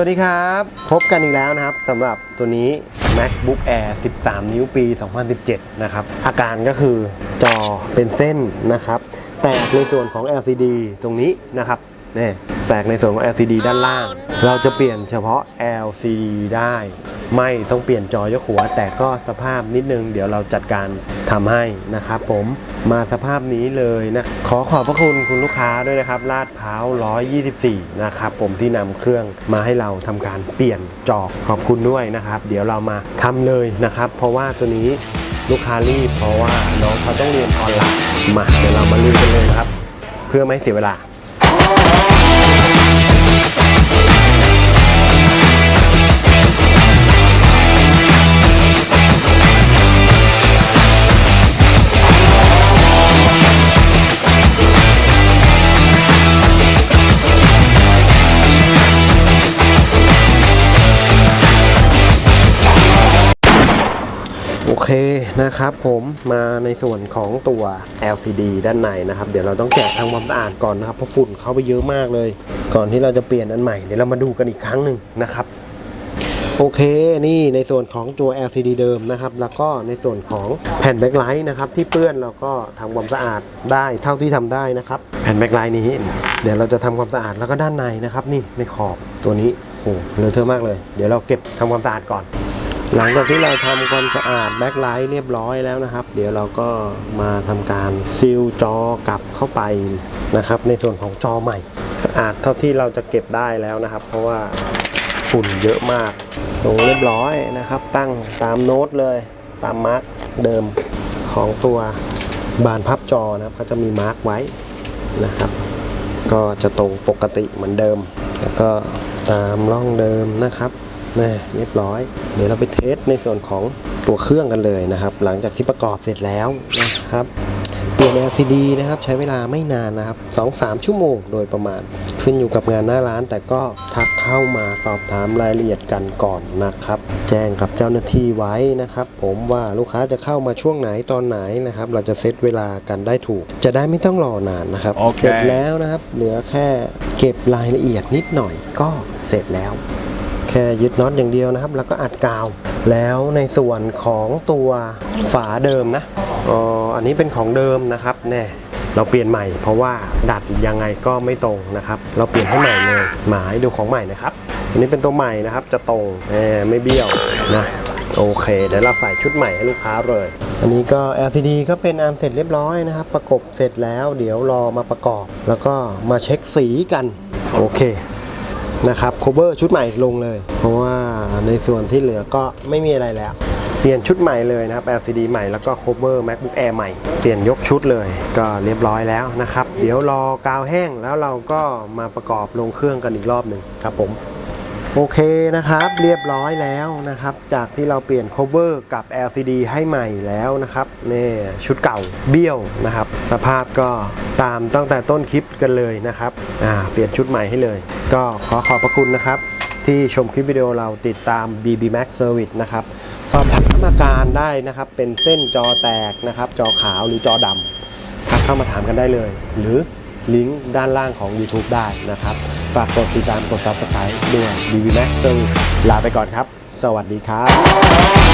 วัสดีครับ พบกันอีกแล้วนะครับสำหรับตัวนี้ MacBook Air 13 นิ้วปี 2017 นะครับ อาการก็คือจอเป็นเส้นนะครับ แตกในส่วนของ LCD ตรงนี้นะครับนี่แตกในส่วนของ LCD ด้านล่าง เราจะเปลี่ยนเฉพาะ LCD ได้ ไม่ต้องเปลี่ยนจอยกหัว แต่ก็สภาพนิดนึง เดี๋ยวเราจัดการทำให้นะครับผมมาสภาพนี้เลยนะ ขอขอบพระคุณคุณลูกค้าด้วยนะครับ ลาดพร้าว 124 นะครับผมที่นำเครื่องมาให้เราทำการเปลี่ยนจอขอบคุณด้วยนะครับ เดี๋ยวเรามาทำเลยนะครับ เพราะว่าตัวนี้ลูกค้ารีบเพราะว่าน้องเขาต้องเรียนออนไลน์มาเดี๋ยวเรามาลุยกันเลยนะครับ เพื่อไม่เสียเวลา เคนะครับผมมาในส่วนของตัว LCD ด้านในนะครับ เดี๋ยวเราต้องแกะทำความสะอาดก่อนนะครับเพราะฝุ่นเข้าไปเยอะมากเลย ก่อนที่เราจะเปลี่ยนอันใหม่เดี๋ยวเรามาดูกันอีกครั้งหนึ่งนะครับโอเค นี่ในส่วนของตัว LCD เดิมนะครับ แล้วก็ในส่วนของแผ่นแบ็คไลท์นะครับที่เปื้อนเราก็ทำความสะอาดได้เท่าที่ทำได้นะครับ แผ่นแบ็คไลท์นี้ เดี๋ยวเราจะทำความสะอาดแล้วก็ด้านในนะครับ นี่ในขอบตัวนี้โอ้โหเลอะเทอะมากเลย เดี๋ยวเราเก็บทำความสะอาดก่อน หลังจากที่เราทำความสะอาดแบ็คไลท์เรียบร้อยแล้วนะครับ เดี๋ยวเราก็มาทำการซีลจอกลับเข้าไปนะครับ ในส่วนของจอใหม่ สะอาดเท่าที่เราจะเก็บได้แล้วนะครับ เพราะว่าฝุ่นเยอะมากลงเรียบร้อยนะครับ ตั้งตามโน้ตเลย ตามมาร์กเดิมของตัวบานพับจอนะครับเขาจะมีมาร์กไว้นะครับ ก็จะตรงปกติเหมือนเดิม แล้วก็ตามร่องเดิมนะครับ นี่เรียบร้อย เดี๋ยวเราไปเทสในส่วนของตัวเครื่องกันเลยนะครับ หลังจากที่ประกอบเสร็จแล้วนะครับเปลี่ยน LCD นะครับใช้เวลาไม่นานนะครับ 2-3 ชั่วโมงโดยประมาณขึ้นอยู่กับงานหน้าร้าน แต่ก็ทักเข้ามาสอบถามรายละเอียดกันก่อนนะครับ แจ้งกับเจ้าหน้าที่ไว้นะครับ ผมว่าลูกค้าจะเข้ามาช่วงไหนตอนไหนนะครับ เราจะเซตเวลากันได้ถูก จะได้ไม่ต้องรอนานนะครับโอเคเสร็จแล้วนะครับ เหลือแค่เก็บรายละเอียดนิดหน่อยก็เสร็จแล้วแค่ยึดน็อตอย่างเดียวนะครับ แล้วก็อัดกาว แล้วในส่วนของตัวฝาเดิมนะอ๋ออันนี้เป็นของเดิมนะครับแน่เราเปลี่ยนใหม่เพราะว่าดัดยังไงก็ไม่ตรงนะครับ เราเปลี่ยนให้ใหม่เลยหมายดูของใหม่นะครับอันนี้เป็นตัวใหม่นะครับจะตรงแหมไม่เบี้ยวนะโอเคเดี๋ยวเราใส่ชุดใหม่ให้ลูกค้าเลย อันนี้ก็ LCD ก็เป็นอันเสร็จเรียบร้อยนะครับ ประกบเสร็จแล้ว เดี๋ยวรอมาประกอบ แล้วก็มาเช็คสีกัน โอเค นะครับ cover ชุดใหม่ลงเลย เพราะว่าในส่วนที่เหลือก็ไม่มีอะไรแล้ว เปลี่ยนชุดใหม่เลยนะครับ LCD ใหม่แล้วก็ cover MacBook Air ใหม่ เปลี่ยนยกชุดเลยก็เรียบร้อยแล้วนะครับ เดี๋ยวรอกาวแห้งแล้วเราก็มาประกอบลงเครื่องกันอีกรอบหนึ่งครับผมโอเคนะครับเรียบร้อยแล้วนะครับ จากที่เราเปลี่ยน cover กับ LCD ให้ใหม่แล้วนะครับนี่ชุดเก่าเบี้ยวนะครับ สภาพก็ตามตั้งแต่ต้นคลิปกันเลยนะครับอ่าเปลี่ยนชุดใหม่ให้เลย ก็ขอขอบพระคุณนะครับที่ชมคลิปวิดีโอเราติดตาม BB Max Service นะครับ สอบถามอาการได้นะครับ เป็นเส้นจอแตกนะครับ จอขาวหรือจอดำทักเข้ามาถามกันได้เลย หรือลิงก์ด้านล่างของ YouTube ได้นะครับ ฝากกดติดตามกด Subscribe ด้วย BB Max Service ลาไปก่อนครับ สวัสดีครับ